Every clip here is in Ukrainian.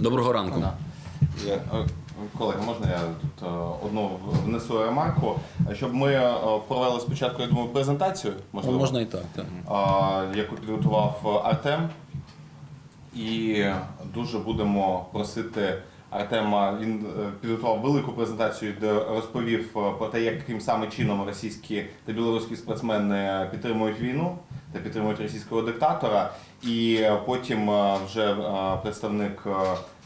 Доброго ранку. Е, Колеги, можна я тут е, одну внесу ремарку? Щоб ми е, провели спочатку, я думаю, презентацію, можливо, можна і так. так. яку підготував Артем. І дуже будемо просити Артема. Він е, підготував велику презентацію, де розповів е, про те, яким саме чином російські та білоруські спортсмени підтримують війну та підтримують російського диктатора. І е, потім е, вже е, представник е,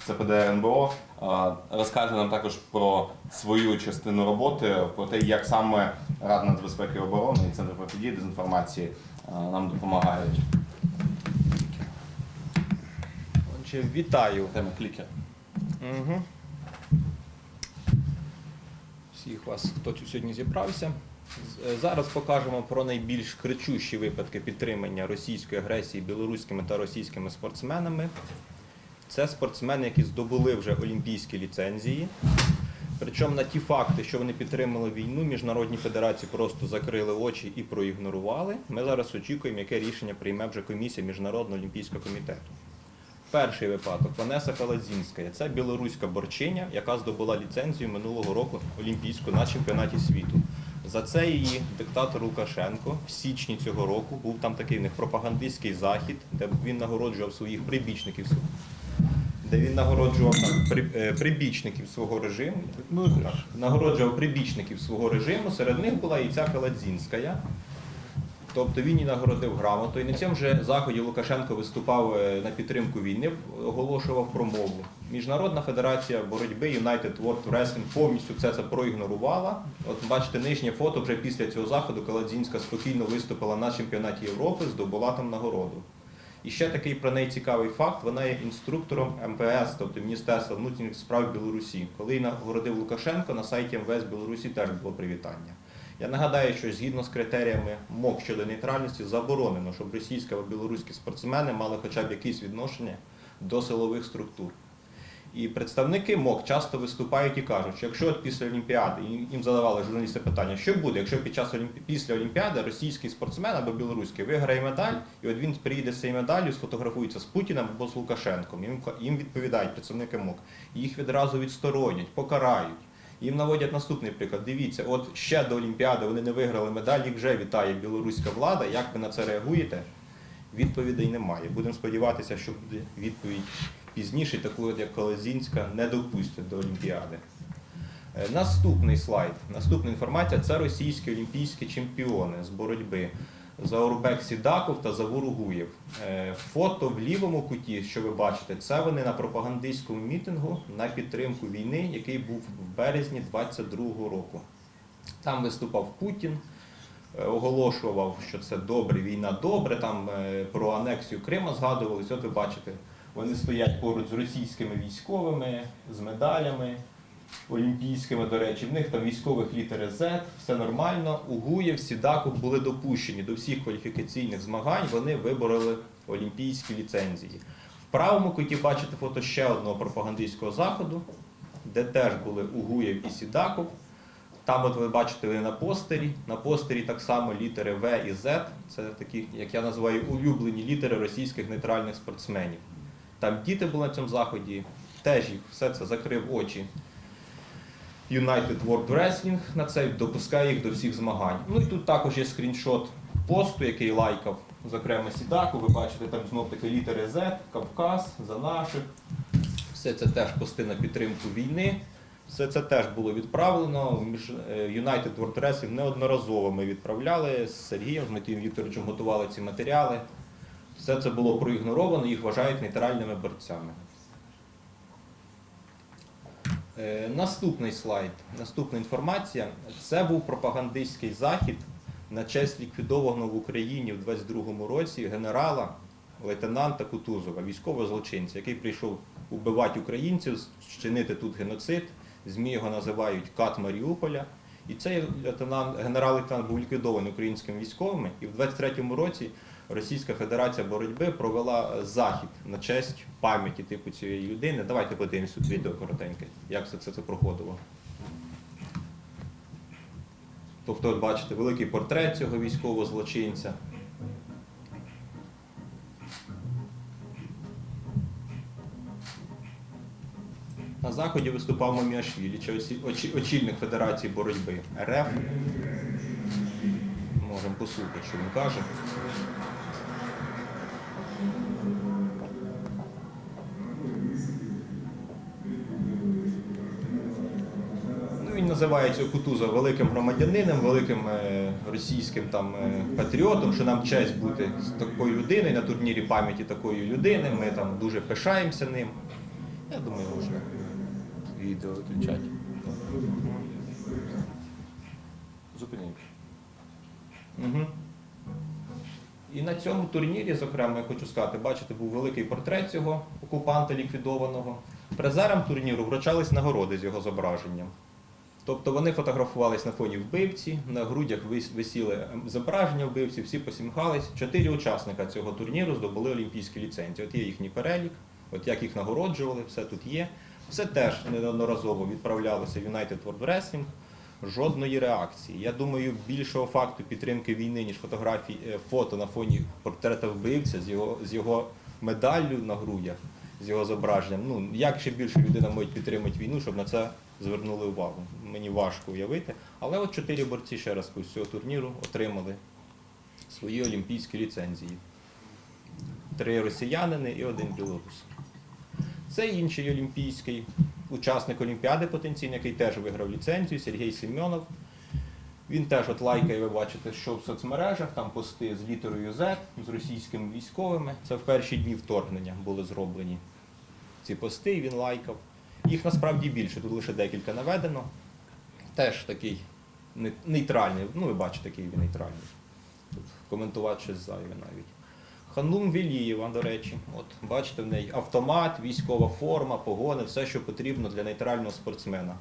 ЦПД РНБО е, розкаже нам також про свою частину роботи, про те, як саме Рада нацбезпеки і оборони і Центр протидії дезінформації е, нам допомагають. Отже, вітаю. Тема клікер. Угу. Всіх вас, хто тут сьогодні зібрався. Е, Зараз покажемо про найбільш кричущі випадки підтримання російської агресії білоруськими та російськими спортсменами. Це спортсмени, які здобули вже олімпійські ліцензії. Причому на ті факти, що вони підтримали війну, міжнародні федерації просто закрили очі і проігнорували. Ми зараз очікуємо, яке рішення прийме вже комісія Міжнародного олімпійського комітету. Перший випадок Ванеса Каладзінська. Це білоруська борчиня, яка здобула ліцензію минулого року олімпійську на чемпіонаті світу. За це її диктатор Лукашенко в січні цього року був там такий в них пропагандистський захід, де він нагороджував своїх прибічників, де він нагороджував там, при- е, прибічників свого режиму. Нагороджував прибічників свого режиму. Серед них була і ця Каладзінська. Тобто він її нагородив грамотою. На цьому же заході Лукашенко виступав е, на підтримку війни, оголошував промову. Міжнародна федерація боротьби United World Wrestling повністю все це проігнорувала. От бачите, нижнє фото вже після цього заходу Каладзінська спокійно виступила на чемпіонаті Європи, здобула там нагороду. І ще такий про неї цікавий факт: вона є інструктором МВС, тобто Міністерства внутрішніх справ Білорусі. Коли її нагородив Лукашенко, на сайті МВС Білорусі теж було привітання. Я нагадаю, що згідно з критеріями МОК щодо нейтральності заборонено, щоб російські або білоруські спортсмени мали хоча б якісь відношення до силових структур. І представники МОК часто виступають і кажуть, що якщо після Олімпіади їм задавали журналісти питання, що буде, якщо під час Олімпі... після Олімпіади російський спортсмен або білоруський виграє медаль, і от він приїде з цією медаллю, сфотографується з Путіним або з Лукашенком. Їм, їм відповідають представники МОК. Їх відразу відсторонять, покарають. Їм наводять наступний приклад. Дивіться, от ще до Олімпіади вони не виграли медаль, їх вже вітає білоруська влада. Як ви на це реагуєте? Відповідей немає. Будемо сподіватися, що буде відповідь пізніше, таку, як Колезінська, не допустять до Олімпіади. Е, Наступний слайд, наступна інформація це російські олімпійські чемпіони з боротьби. Заурбек Сідаков та Завур Угуєв. Е, Фото в лівому куті, що ви бачите, це вони на пропагандистському мітингу на підтримку війни, який був в березні 22-го року. Там виступав Путін, е, оголошував, що це добре, війна добре. Там е, про анексію Крима згадувались. От ви бачите, вони стоять поруч з російськими військовими, з медалями олімпійськими, до речі. В них там військових літери Z, все нормально. Угуєв, Сідаков були допущені до всіх кваліфікаційних змагань. Вони вибороли олімпійські ліцензії. В правому куті бачите фото ще одного пропагандистського заходу, де теж були Угуєв і Сідаков. Там, от ви бачите, вони на постері. На постері так само літери В і З. Це такі, як я називаю, улюблені літери російських нейтральних спортсменів. Там діти були на цьому заході, теж їх все це закрив очі. United World Wrestling на це допускає їх до всіх змагань. Ну і тут також є скріншот посту, який лайкав, зокрема Сідаку. Ви бачите, там знов таки літери Z, Кавказ, за наших. Все це теж пости на підтримку війни. Все це теж було відправлено. Е, United World Wrestling неодноразово ми відправляли з Сергієм, з Матієм Вікторовичем готували ці матеріали. Все це було проігноровано, їх вважають нейтральними борцями. Е, Наступний слайд, наступна інформація. Це був пропагандистський захід на честь ліквідованого в Україні в 22-му році генерала лейтенанта Кутузова, військового злочинця, який прийшов убивати українців, чинити тут геноцид. ЗМІ його називають Кат Маріуполя. І цей лейтенант, генерал-лейтенант був ліквідований українськими військовими, і в 23-му році Російська Федерація боротьби провела захід на честь пам'яті типу цієї людини. Давайте подивимось тут відео коротеньке, як все це, це проходило. Тобто, бачите, великий портрет цього військового злочинця. На заході виступав Маміашвілі, очільник Федерації боротьби РФ. Можемо послухати, що він каже. Називає цього Кутуза великим громадянином, великим е, російським там, е, патріотом, що нам честь бути з такою людиною на турнірі пам'яті такої людини. Ми там дуже пишаємося ним. Я думаю, можна відео виключати. Зупиніться. Угу. І на цьому турнірі, зокрема, я хочу сказати, бачите, був великий портрет цього окупанта ліквідованого. Призерам турніру вручались нагороди з його зображенням. Тобто вони фотографувались на фоні вбивці, на грудях вис- висіли ем, зображення вбивці, всі посміхались. Чотири учасника цього турніру здобули олімпійські ліцензії. От є їхній перелік, от як їх нагороджували, все тут є. Все теж неодноразово відправлялося в United World Wrestling. Жодної реакції. Я думаю, більшого факту підтримки війни, ніж фотографій, е, фото на фоні портрета вбивця з його, з його медаллю на грудях, з його зображенням. Ну, як ще більше людина може підтримати війну, щоб на це звернули увагу. Мені важко уявити. Але от чотири борці, ще раз з цього турніру отримали свої олімпійські ліцензії. Три росіянини і один білорус. Це інший олімпійський учасник Олімпіади потенційний, який теж виграв ліцензію, Сергій Семенов. Він теж от лайкає, ви бачите, що в соцмережах, там пости з літерою Z, з російськими військовими. Це в перші дні вторгнення були зроблені ці пости, і він лайкав. Їх насправді більше, тут лише декілька наведено. Теж такий нейтральний, ну ви бачите, який він нейтральний. Тут коментувати щось зайве навіть. Ханум Вілієва, до речі, от бачите, в неї автомат, військова форма, погони, все, що потрібно для нейтрального спортсмена.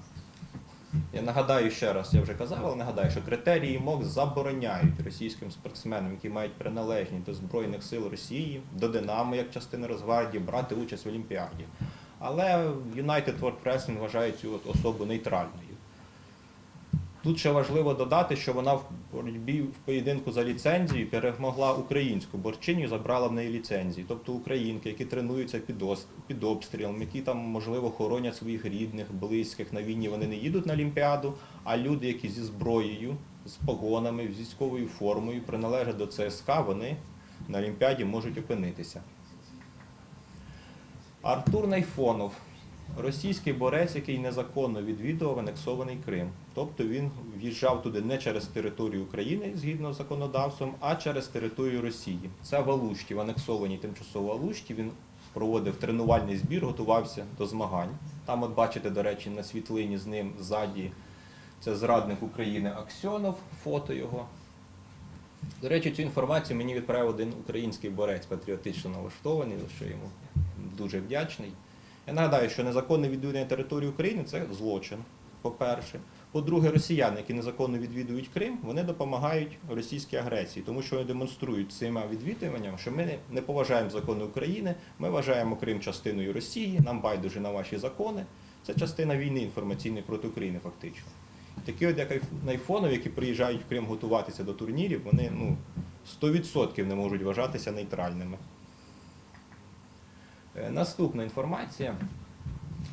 Я нагадаю ще раз, я вже казав, але нагадаю, що критерії МОК забороняють російським спортсменам, які мають приналежність до Збройних сил Росії, до Динамо як частини Росгвардії, брати участь в Олімпіаді. Але United World Wrestling вважає цю от особу нейтральною. Тут ще важливо додати, що вона в боротьбі в поєдинку за ліцензію перемогла українську борчиню забрала в неї ліцензії. Тобто українки, які тренуються під, під обстрілом, які там, можливо, хоронять своїх рідних, близьких на війні, вони не їдуть на Олімпіаду, а люди, які зі зброєю, з погонами, з військовою формою приналежать до ЦСК, вони на Олімпіаді можуть опинитися. Артур Найфонов, російський борець, який незаконно відвідував анексований Крим. Тобто він в'їжджав туди не через територію України згідно з законодавством, а через територію Росії. Це в в анексованій тимчасово Алушті. Він проводив тренувальний збір, готувався до змагань. Там, от бачите, до речі, на світлині з ним ззаді це зрадник України Аксьонов, фото його. До речі, цю інформацію мені відправив один український борець патріотично налаштований, за що йому дуже вдячний. Я нагадаю, що незаконне відвідування території України це злочин, по-перше. По-друге, росіяни, які незаконно відвідують Крим, вони допомагають російській агресії, тому що вони демонструють цими відвідуванням, що ми не- поважаємо закони України, ми вважаємо Крим частиною Росії, нам байдуже на ваші закони. Це частина війни інформаційної проти України, фактично. Такі от як айф- айфонов, які приїжджають в Крим готуватися до турнірів, вони ну, 100% не можуть вважатися нейтральними. Е, Наступна інформація.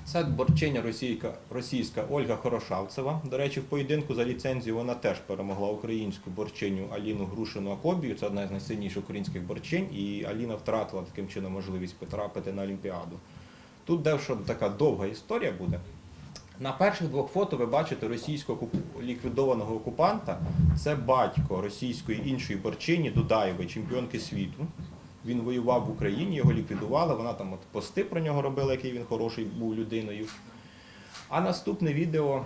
Це борчиня російська, російська Ольга Хорошавцева. До речі, в поєдинку за ліцензію вона теж перемогла українську борчиню Аліну Грушину Акобію. Це одна з найсильніших українських борчинь, і Аліна втратила таким чином можливість потрапити на Олімпіаду. Тут дещо така довга історія буде. На перших двох фото ви бачите російського ліквідованого окупанта. Це батько російської іншої борчині Дудаєвої, чемпіонки світу. Він воював в Україні, його ліквідували. Вона там от пости про нього робила, який він хороший був людиною. А наступне відео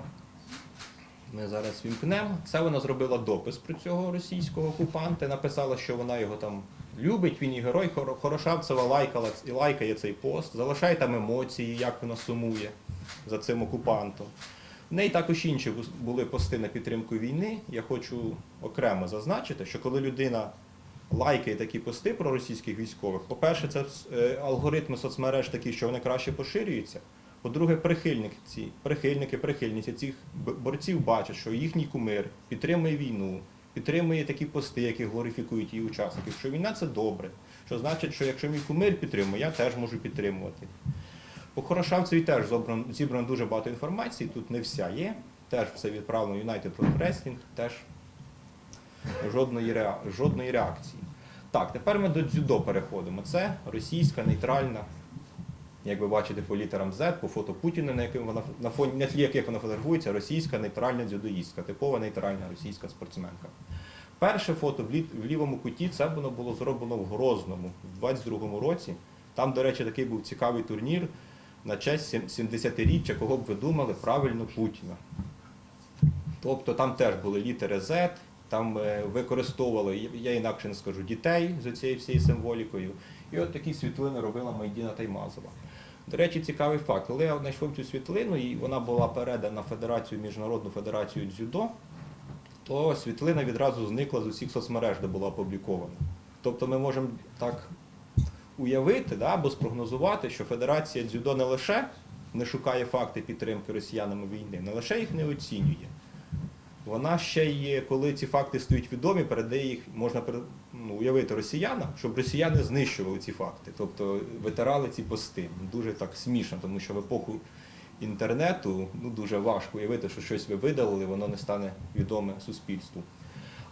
ми зараз вімкнемо. Це вона зробила допис про цього російського окупанта. Написала, що вона його там любить, він і герой. Хорошавцева лайкала і лайкає цей пост. Залишає там емоції, як вона сумує за цим окупантом. В неї також інші були пости на підтримку війни. Я хочу окремо зазначити, що коли людина лайкає такі пости про російських військових, по-перше, це е, алгоритми соцмереж такі, що вони краще поширюються. По-друге, прихильники, ці, прихильники, прихильниці цих борців бачать, що їхній кумир підтримує війну, підтримує такі пости, які глорифікують її учасників. Що війна це добре. Що значить, що якщо мій кумир підтримує, я теж можу підтримувати. По Хорошавцеві теж зібрано, дуже багато інформації, тут не вся є. Теж все відправлено United Pro Wrestling, теж жодної, реа... жодної реакції. Так, тепер ми до дзюдо переходимо. Це російська нейтральна, як ви бачите по літерам Z, по фото Путіна, на яким вона на фоні на тлі яких вона фотографується, російська нейтральна дзюдоїстка, типова нейтральна російська спортсменка. Перше фото в, лі... в лівому куті це воно було зроблено в Грозному в 22-му році. Там, до речі, такий був цікавий турнір на честь 70-річчя, кого б ви думали, правильно Путіна. Тобто там теж були літери Z, там е, використовували, я- інакше не скажу, дітей з цією всією символікою. І от такі світлини робила Майдіна Таймазова. До речі, цікавий факт. Коли я знайшов цю світлину, і вона була передана Федерацію Міжнародну Федерацію дзюдо, то світлина відразу зникла з усіх соцмереж, де була опублікована. Тобто ми можемо так уявити да, або спрогнозувати, що Федерація дзюдо не лише не шукає факти підтримки росіянами війни, не лише їх не оцінює. Вона ще й, коли ці факти стають відомі, передає їх, можна ну, уявити росіянам, щоб росіяни знищували ці факти, тобто витирали ці пости. Дуже так смішно, тому що в епоху інтернету ну, дуже важко уявити, що щось ви видалили, воно не стане відоме суспільству.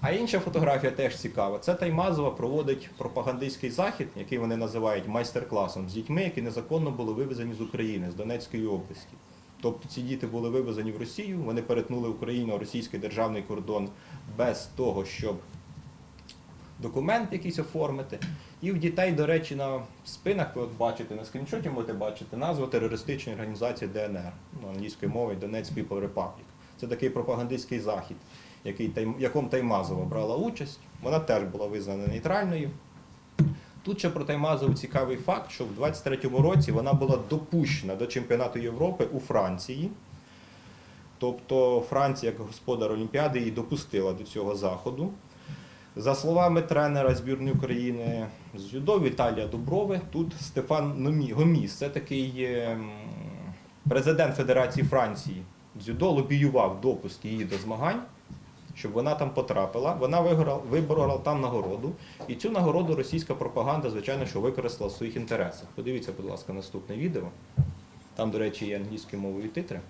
А інша фотографія теж цікава. Це Таймазова проводить пропагандистський захід, який вони називають майстер-класом з дітьми, які незаконно були вивезені з України, з Донецької області. Тобто ці діти були вивезені в Росію, вони перетнули Україно-російський державний кордон без того, щоб документ якийсь оформити. І в дітей, до речі, на спинах ви от бачите, на скріншоті можете бачити назва терористичної організації ДНР, ну, англійською мовою Donetsk People Republic. Це такий пропагандистський захід, який, якому Таймазова брала участь. Вона теж була визнана нейтральною. Тут ще про Таймазову цікавий факт, що в 23-му році вона була допущена до чемпіонату Європи у Франції. Тобто Франція, як господар Олімпіади, її допустила до цього заходу. За словами тренера збірної України з дзюдо Віталія Дуброви, тут Стефан Гоміс, це такий ем, президент Федерації Франції дзюдо, лобіював допуск її до змагань, щоб вона там потрапила. Вона виграла, виборола там нагороду. І цю нагороду російська пропаганда, звичайно, що використала в своїх інтересах. Подивіться, будь ласка, наступне відео. Там, до речі, є англійською мовою титри.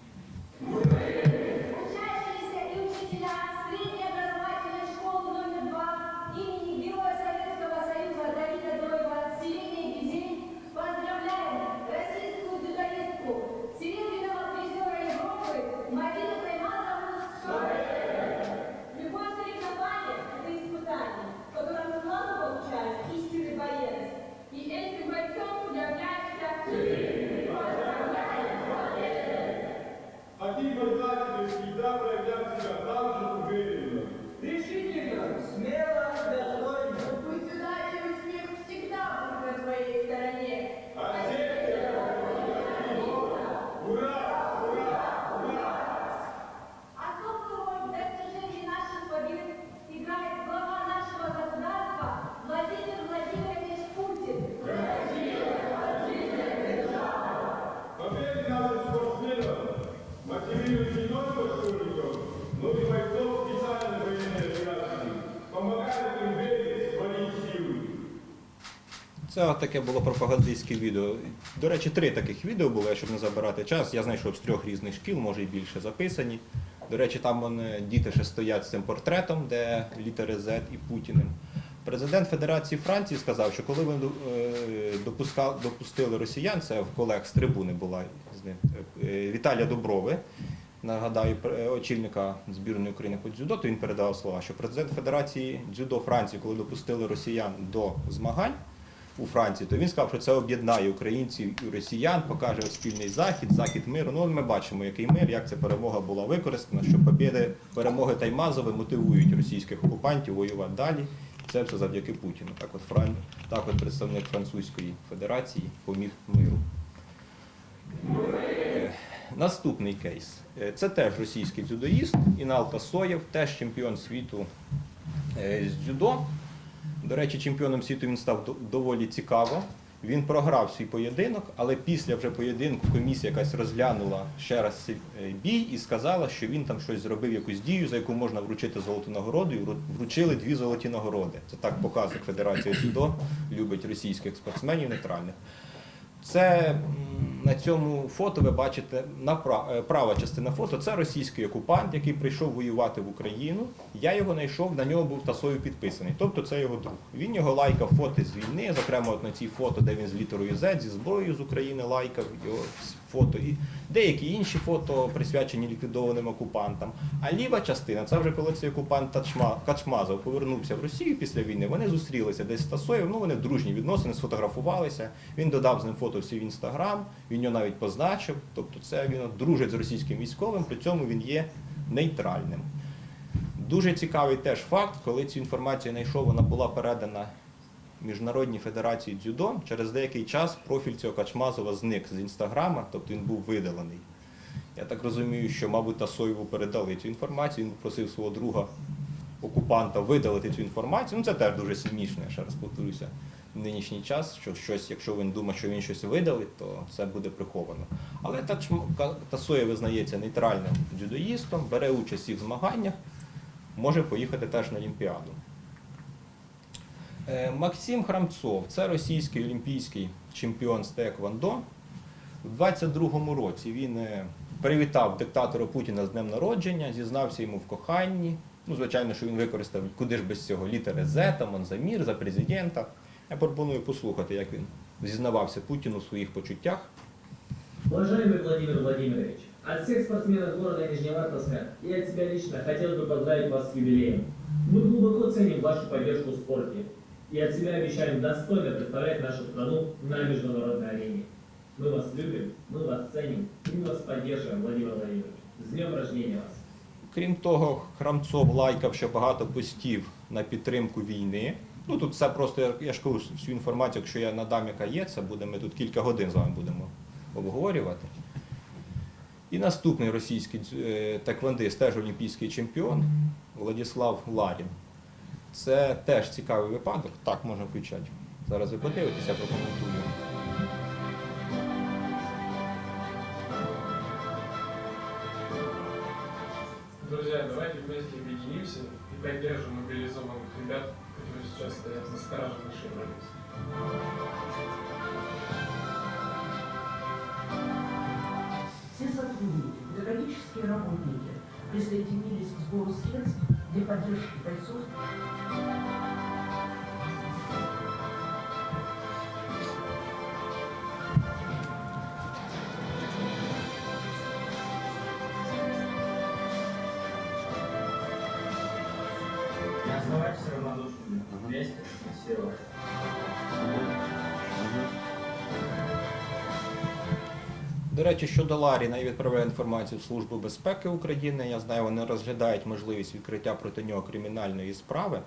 Це таке було пропагандистське відео. До речі, три таких відео було, щоб не забирати час. Я знайшов з трьох різних шкіл, може і більше записані. До речі, там вони, діти ще стоять з цим портретом, де літери Z і Путіним. Президент Федерації Франції сказав, що коли вони е, допустили росіян, це в колег з трибуни була з ним е, Віталія Доброви, нагадаю, е, очільника збірної України по дзюдо, то він передав слова, що президент Федерації дзюдо Франції, коли допустили росіян до змагань у Франції, то він сказав, що це об'єднає українців і росіян, покаже спільний захід, захід миру. Ну, ми бачимо, який мир, як ця перемога була використана, що побіди, перемоги Таймазови мотивують російських окупантів воювати далі. Це все завдяки Путіну. Так от, Фран... так от представник Французької Федерації поміг миру. Е, Наступний кейс. Е, Це теж російський дзюдоїст Інал Тасоєв, теж чемпіон світу е, з дзюдо. До речі, чемпіоном світу він став доволі цікаво. Він програв свій поєдинок, але після вже поєдинку комісія якась розглянула ще раз цей бій і сказала, що він там щось зробив, якусь дію, за яку можна вручити золоту нагороду, і вручили дві золоті нагороди. Це так показує Федерація дзюдо, любить російських спортсменів нейтральних. Це на цьому фото ви бачите напра- е, права частина фото. Це російський окупант, який прийшов воювати в Україну. Я його знайшов, на нього був тасою підписаний. Тобто це його друг. Він його лайкав фото з війни, зокрема от на цій фото, де він з літерою Z, зі зброєю з України лайкав його фото. І деякі інші фото присвячені ліквідованим окупантам. А ліва частина, це вже коли цей окупант Качмазов повернувся в Росію після війни. Вони зустрілися десь з Тасою, ну вони дружні відносини, сфотографувалися. Він додав з ним фото всі в інстаграм, він його навіть позначив. Тобто, це він дружить з російським військовим, при цьому він є нейтральним. Дуже цікавий теж факт, коли цю інформацію знайшов, вона була передана Міжнародній федерації дзюдо. Через деякий час профіль цього Качмазова зник з інстаграма, тобто він був видалений. Я так розумію, що, мабуть, Тасоєву передали цю інформацію. Він просив свого друга окупанта видалити цю інформацію. Ну це теж дуже смішно, я ще раз повторюся. В нинішній час, що щось, якщо він думає, що він щось видалить, то це буде приховано. Але Тасоєв визнається нейтральним дзюдоїстом, бере участь у змаганнях, може поїхати теж на Олімпіаду. Е, Максим Храмцов це російський олімпійський чемпіон з Теквондо. У 22-му році він е, привітав диктатора Путіна з днем народження, зізнався йому в коханні. Ну, звичайно, що він використав куди ж без цього літери З, там, он за мір, за президента. Я пропоную послухати, як він зізнавався Путіну в своїх почуттях. Уважаемый Владимир Владимирович, от всех спортсменов города Нижневартовска и от себя лично хотел бы поздравить вас с юбилеем. Мы глубоко ценим вашу поддержку в спорте и от себя обещаем достойно представлять нашу страну на международной арене. Мы вас любим, мы вас ценим и мы вас поддерживаем, Владимир Владимирович. С днем рождения вас! Крім того, Храмцов лайкав ще багато постів на підтримку війни. Ну тут все просто, я- я ж кажу, всю інформацію, якщо я надам, яка є, це буде, ми тут кілька годин з вами будемо обговорювати. І наступний російський дз- е, теквондист, теж олімпійський чемпіон Владислав Ларін. Це теж цікавий випадок. Так, можна включати. Зараз ви подивитеся, я прокоментую. Друзья, давайте вместе объединимся и поддержим мобилизованных ребят, которые сейчас стоят на страже нашей границы. Все сотрудники, педагогические работники присоединились к сбору средств для поддержки бойцов До речі, щодо Ларіна, я відправляю інформацію в Службу безпеки України. Я знаю, вони розглядають можливість відкриття проти нього кримінальної справи.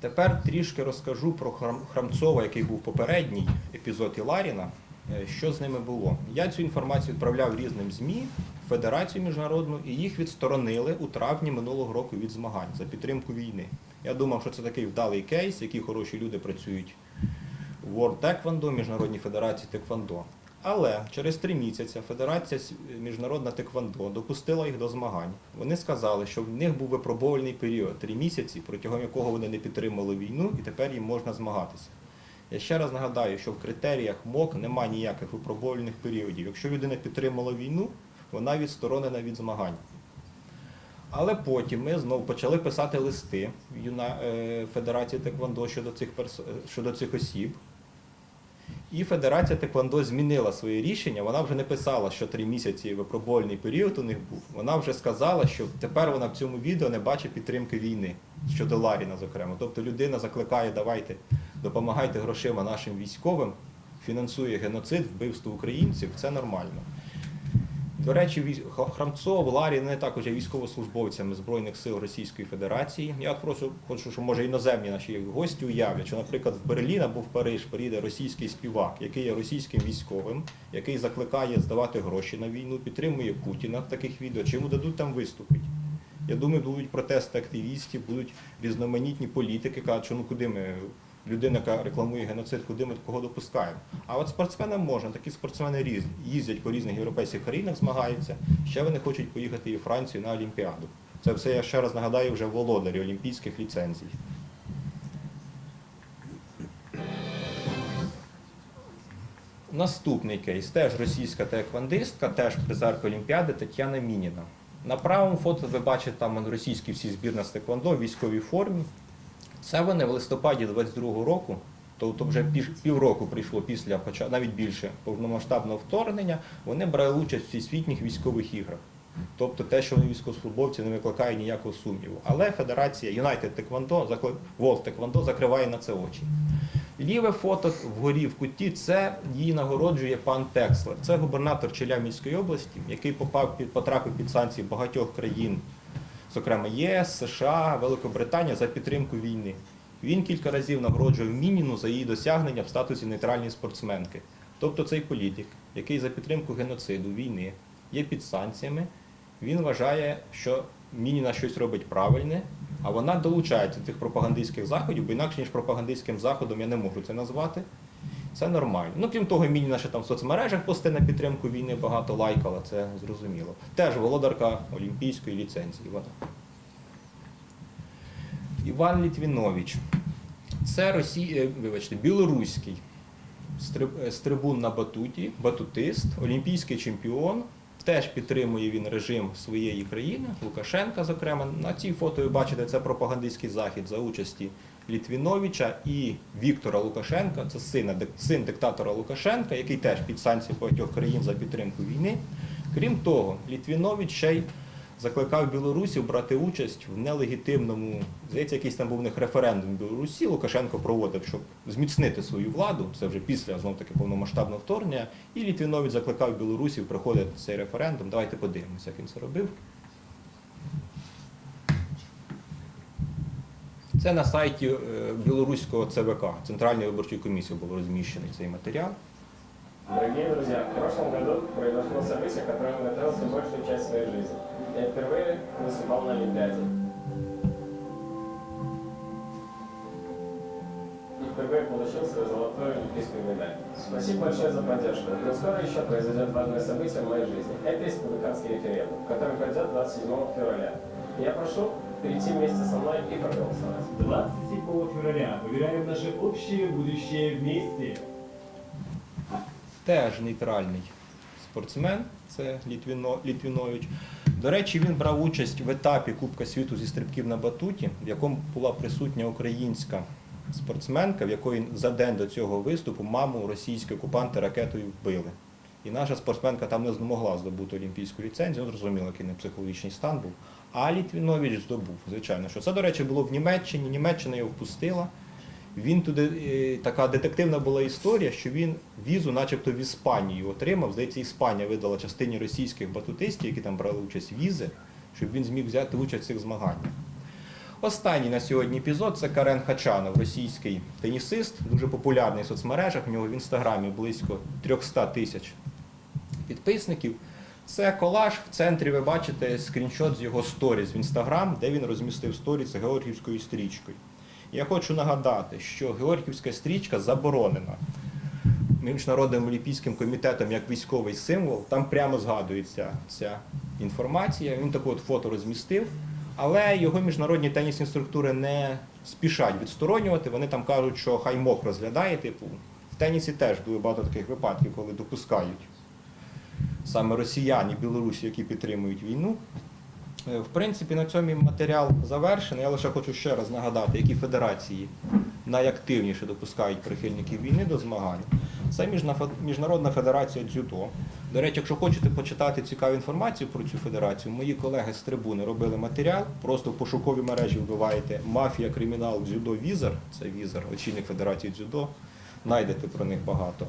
Тепер трішки розкажу про Храмцова, який був попередній епізод і Ларіна. Е, Що з ними було? Я цю інформацію відправляв різним ЗМІ, Федерацію міжнародну, і їх відсторонили у травні минулого року від змагань за підтримку війни. Я думав, що це такий вдалий кейс, які хороші люди працюють в World Taekwondo, Міжнародній федерації Теквондо. Але через три місяці Федерація Міжнародна Теквондо допустила їх до змагань. Вони сказали, що в них був випробувальний період три місяці, протягом якого вони не підтримали війну, і тепер їм можна змагатися. Я ще раз нагадаю, що в критеріях МОК немає ніяких випробувальних періодів. Якщо людина підтримала війну, вона відсторонена від змагань. Але потім ми знову почали писати листи е, Федерації Теквондо щодо цих, перс... щодо цих осіб. І Федерація Теквондо змінила своє рішення. Вона вже не писала, що три місяці випробувальний період у них був. Вона вже сказала, що тепер вона в цьому відео не бачить підтримки війни щодо Ларіна, зокрема. Тобто людина закликає, давайте допомагайте грошима нашим військовим, фінансує геноцид, вбивство українців. Це нормально. До речі, Храмцов, Ларін не також є військовослужбовцями Збройних сил Російської Федерації. Я просто хочу, щоб може іноземні наші гості уявлять, що, наприклад, в Берлін або в Париж приїде російський співак, який є російським військовим, який закликає здавати гроші на війну, підтримує Путіна в таких відео. Чи йому дадуть там виступити? Я думаю, будуть протести активістів, будуть різноманітні політики, кажуть, що ну куди ми, людина, яка рекламує геноцид, куди ми такого допускаємо. А от спортсменам можна, такі спортсмени різні, їздять по різних європейських країнах, змагаються. Ще вони хочуть поїхати і в Францію на Олімпіаду. Це все я ще раз нагадаю вже володарі олімпійських ліцензій. Наступний кейс теж російська таеквондистка, теж призерка Олімпіади Тетяна Мініна. На правому фото ви бачите там російські всі збірна з таеквондо в військовій формі. Це вони в листопаді 22-го року, тобто вже півроку прийшло після, навіть більше повномасштабного вторгнення, вони брали участь в всесвітніх військових іграх. Тобто те, що вони військовослужбовці, не викликає ніякого сумніву. Але Федерація United Taekwondo, закли- World Taekwondo закриває на це очі. Ліве фото вгорі в куті це її нагороджує пан Текслер. Це губернатор Челябинської області, який попав під потрапив під санкції багатьох країн, зокрема ЄС, США, Великобританія за підтримку війни. Він кілька разів нагороджував Мініну за її досягнення в статусі нейтральної спортсменки. Тобто цей політик, який за підтримку геноциду війни є під санкціями, він вважає, що Мініна щось робить правильне, а вона долучається до тих пропагандистських заходів, бо інакше ніж пропагандистським заходом я не можу це назвати. Це нормально. Ну, крім того, Мініна ще там в соцмережах пости на підтримку війни багато лайкала, це зрозуміло. Теж володарка олімпійської ліцензії. Вона. Іван Літвінович. Це Росі... е, вибачте, білоруський стриб- е, стрибун на батуті, батутист, олімпійський чемпіон. Теж підтримує він режим своєї країни, Лукашенка, зокрема. На цій фото ви бачите, це пропагандистський захід за участі Літвіновича і Віктора Лукашенка. Це сина, син диктатора Лукашенка, який теж під санкції багатьох країн за підтримку війни. Крім того, Літвінович ще й закликав білорусів брати участь в нелегітимному, здається, якийсь там був у них референдум в Білорусі. Лукашенко проводив, щоб зміцнити свою владу. Це вже після знов таки повномасштабного вторгнення. І Літвінович закликав білорусів приходити на цей референдум. Давайте подивимося, як він це робив. Це на сайті е, білоруського ЦВК, Центральної виборчої комісії, був розміщений цей матеріал. Дорогие друзья, в прошлом году произошло событие, которое готовился большую часть своей жизни. Я впервые выступал на Олимпиаде. И впервые получил свою золотую олимпийскую медаль. Спасибо большое за поддержку. Но скоро еще произойдет важное событие в моей жизни. Это республиканский референдум, который пройдет 27 февраля. Я прошу перейти вместе со мной и проголосовать. 27 февраля выбираем наше общее будущее вместе. теж нейтральний спортсмен, це Літвіно, Літвінович. До речі, він брав участь в етапі Кубка світу зі стрибків на батуті, в якому була присутня українська спортсменка, в якої за день до цього виступу маму російські окупанти ракетою вбили. І наша спортсменка там не змогла здобути олімпійську ліцензію, ну, зрозуміло, який не психологічний стан був. А Літвінович здобув, звичайно, що це, до речі, було в Німеччині. Німеччина його впустила. Він туди е, така детективна була історія, що він візу, начебто в Іспанію отримав. Здається, Іспанія видала частині російських батутистів, які там брали участь візи, щоб він зміг взяти участь в цих змаганнях. Останній на сьогодні епізод це Карен Хачанов, російський тенісист, дуже популярний в соцмережах. У нього в інстаграмі близько 300 тисяч підписників. Це колаж. В центрі ви бачите скріншот з його сторіс в інстаграм, де він розмістив сторіс з Георгіївською стрічкою. Я хочу нагадати, що Георгіївська стрічка заборонена Міжнародним олімпійським комітетом як військовий символ. Там прямо згадується ця інформація. Він таке от фото розмістив, але його міжнародні тенісні структури не спішать відсторонювати. Вони там кажуть, що хай МОК розглядає. Типу, в тенісі теж дуже багато таких випадків, коли допускають саме росіян білорусі, які підтримують війну. Е, В принципі, на цьому матеріал завершений. Я лише хочу ще раз нагадати, які федерації найактивніше допускають прихильників війни до змагань. Це Міжнародна федерація дзюдо. До речі, якщо хочете почитати цікаву інформацію про цю федерацію, мої колеги з трибуни робили матеріал. Просто в пошуковій мережі вбиваєте мафія, кримінал, дзюдо, візер. Це візер, очільник федерації дзюдо. Знайдете про них багато.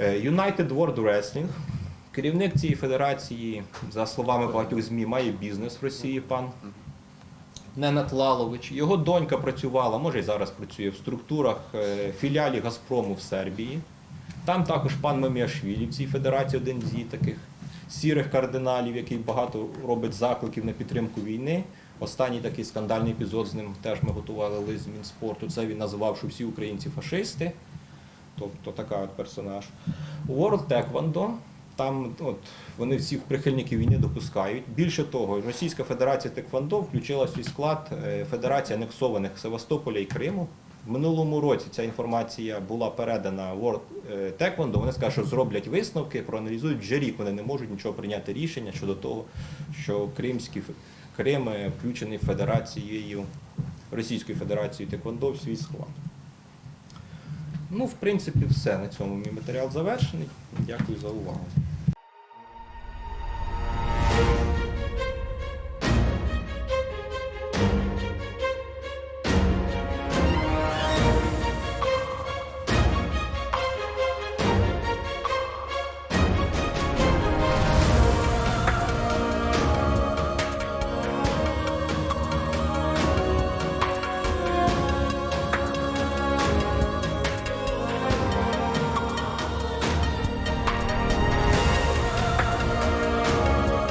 Е, United World Wrestling. Керівник цієї федерації, за словами багатьох ЗМІ, має бізнес в Росії, пан Ненат Лалович. Його донька працювала, може і зараз працює в структурах е, філіалі Газпрому в Сербії. Там також пан Маміашвілі в цій федерації один з таких сірих кардиналів, який багато робить закликів на підтримку війни. Останній такий скандальний епізод з ним теж ми готували лист з Мінспорту. Це він називав, що всі українці фашисти. Тобто така персонаж. У World Taekwondo там от, вони всіх прихильників війни допускають. Більше того, Російська Федерація Теквондо включила в свій склад е, Федерації анексованих Севастополя і Криму. В минулому році ця інформація була передана World е, Taekwondo. Вони сказали, що зроблять висновки, проаналізують вже рік. Вони не можуть нічого прийняти рішення щодо того, що Кримський Крим е, включений Федерацією Російською Федерацією Теквондо в свій склад. Ну, в принципі, все. На цьому мій матеріал завершений. Дякую за увагу.